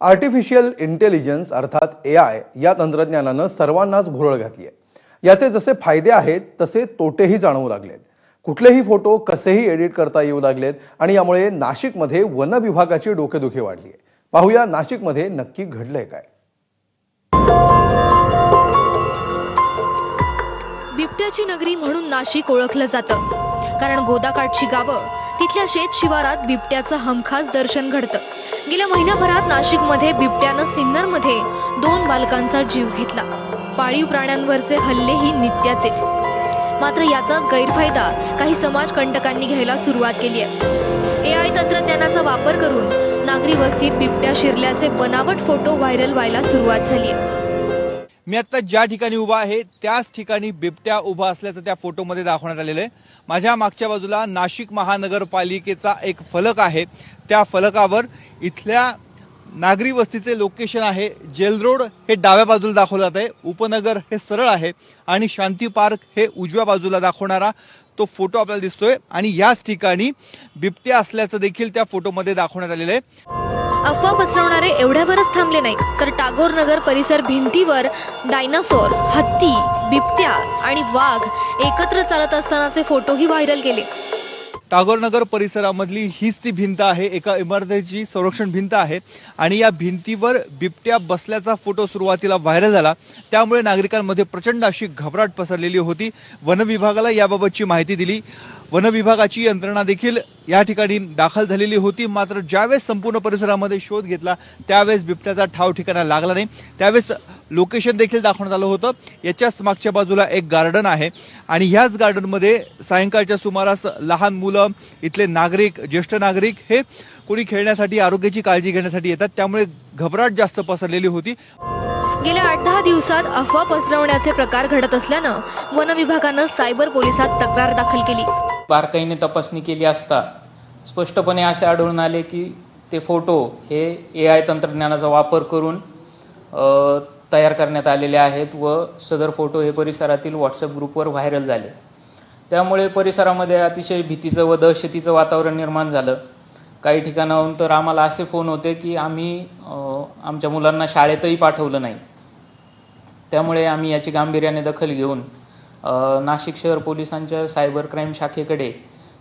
Artificial intelligence अर्थात ए I या तंत्रज्ञानानं सर्वांनाच भुरळ घातली आहे याचे जसे फायदे आहेत तसे तोटेही जाणवू लागलेत. कुठलेही फोटो कसेही एडिट करता येऊ लागलेत आणि यामुळे नाशिकमध्ये वन विभागाची डोकेदुखी वाढली आहे पाहूया नाशिकमध्ये नक्की घडलंय काय. बिबट्याची नगरी म्हणून नाशिक ओळखलं जातं. कारण गोदाकाठची गावं तिथल्या शेत शिवारात बिबट्याचं हमखास दर्शन घडतं. गेल्या महिन्याभरात नाशिकमध्ये बिबट्यानं सिन्नरमध्ये दोन बालकांचा जीव घेतला. पाळीव प्राण्यांवरचे हल्लेही नित्याचे मात्र याचाच गैरफायदा काही समाजकंटकांनी घ्यायला सुरुवात केली आहे. ए आय तंत्रज्ञानाचा वापर करून नागरी वस्तीत बिबट्या शिरल्याचे बनावट फोटो व्हायरल व्हायला सुरुवात झाली आहे. मी आता ज्या ठिकाणी उभा आहे त्याच ठिकाणी बिबट्या उभा असल्याचं त्या फोटोमध्ये दाखवण्यात आलेलं आहे. माझ्या मागच्या बाजूला नाशिक महानगरपालिकेचा एक फलक आहे. त्या फलकावर इथल्या नागरी वस्तीचे लोकेशन आहे. जेल रोड हे डाव्या बाजूला दाखवलं जात आहे उपनगर हे सरळ आहे. आणि शांती पार्क हे उजव्या बाजूला दाखवणारा तो फोटो आपल्याला दिसतोय. आणि याच ठिकाणी बिबट्या असल्याचं देखील त्या फोटोमध्ये दाखवण्यात आलेलं आहे. अफवा पसरवणारे एवढ्यावरच थांबले नाही तर टागोर नगर परिसर भिंतीवर डायनासोर हत्ती बिबट्या आणि वाघ एकत्र चालत असतानाचे फोटोही व्हायरल केले टागोर नगर परिसरामधली हीच ती भिंत आहे. एका इमारतीची संरक्षण भिंत आहे आणि या भिंतीवर बिबट्या बसल्याचा फोटो सुरुवातीला व्हायरल झाला. त्यामुळे नागरिकांमध्ये प्रचंड अशी घबराट पसरलेली होती. वन विभागाला याबाबतची माहिती दिली. वन विभागाची यंत्रणा देखील या ठिकाणी दाखल झालेली होती. मात्र ज्यावेळेस संपूर्ण परिसरामध्ये शोध घेतला त्यावेळेस बिबट्याचा ठाव ठिकाणा लागला नाही. त्यावेळेस लोकेशन देखील दाखवण्यात आलं होतं. याच्याच मागच्या बाजूला एक गार्डन आहे आणि ह्याच गार्डनमध्ये सायंकाळच्या सुमारास लहान मुलं इथले नागरिक ज्येष्ठ नागरिक हे कोणी खेळण्यासाठी आरोग्याची काळजी घेण्यासाठी येतात. त्यामुळे घबराट जास्त पसरलेली होती. गेल्या आठ दहा दिवसात अफवा पसरवण्याचे प्रकार घडत असल्यानं वन विभागानं सायबर पोलिसात तक्रार दाखल केली. बारकाईने तपासणी केली असता स्पष्टपणे असे आढळून आले की ते फोटो हे ए आय तंत्रज्ञानाचा वापर करून तयार करण्यात आलेले आहेत व सदर फोटो हे परिसरातील व्हॉट्सअप ग्रुपवर व्हायरल झाले. त्यामुळे परिसरामध्ये अतिशय भीतीचं व दहशतीचं वातावरण निर्माण झालं. काही ठिकाणाहून तर आम्हाला असे फोन होते की आम्ही आमच्या मुलांना शाळेतही पाठवलं नाही. त्यामुळे आम्ही याची गांभीर्याने दखल घेऊन नाशिक शहर पोलिसांच्या सायबर क्राईम शाखेकडे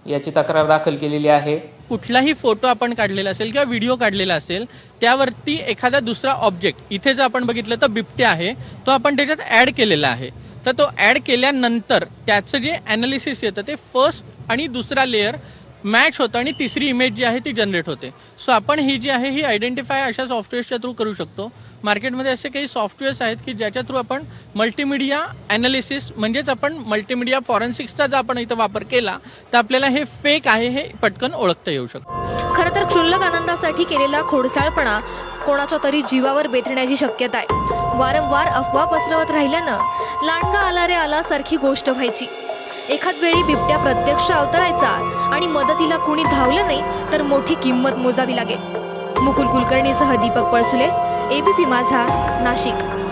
याची तक्रार दाखल केलेली आहे. कुठलाही फोटो आपण काढलेला असेल किंवा व्हिडिओ काढलेला असेल त्यावरती एखादा दुसरा ऑब्जेक्ट इथे जर आपण बघितलं तर बिबट्या आहे तो आपण त्याच्यात ऍड केलेला आहे. तर तो ऍड केल्यानंतर त्याचं जे अनालिसिस येतं ते फर्स्ट आणि दुसरा लेअर मॅच होतं आणि तिसरी इमेज जी आहे ती जनरेट होते. सो आपण ही जी आहे ही आयडेंटिफाय अशा सॉफ्टवेअरच्या थ्रू करू शकतो. मार्केटमध्ये असे काही सॉफ्टवेअर्स आहेत की ज्याच्या थ्रू आपण मल्टीमिडिया अनालिसिस म्हणजेच आपण मल्टीमिडिया फॉरेन्सिक्सचा जर आपण इथं वापर केला तर आपल्याला हे फेक आहे हे पटकन ओळखता येऊ शकतं. खरं तर क्षुल्लक आनंदासाठी केलेला खोडसाळपणा कोणाच्या तरी जीवावर बेतण्याची शक्यता आहे. वारंवार अफवा पसरवत राहिल्यानं लांडगा आला रे आला सारखी गोष्ट व्हायची. एखाद वेळी बिबट्या प्रत्यक्ष अवतरायचा आणि मदतीला कुणी धावलं नाही तर मोठी किंमत मोजावी लागेल. मुकुल कुलकर्णीसह दीपक पळसुले एबीपी माझा नाशिक.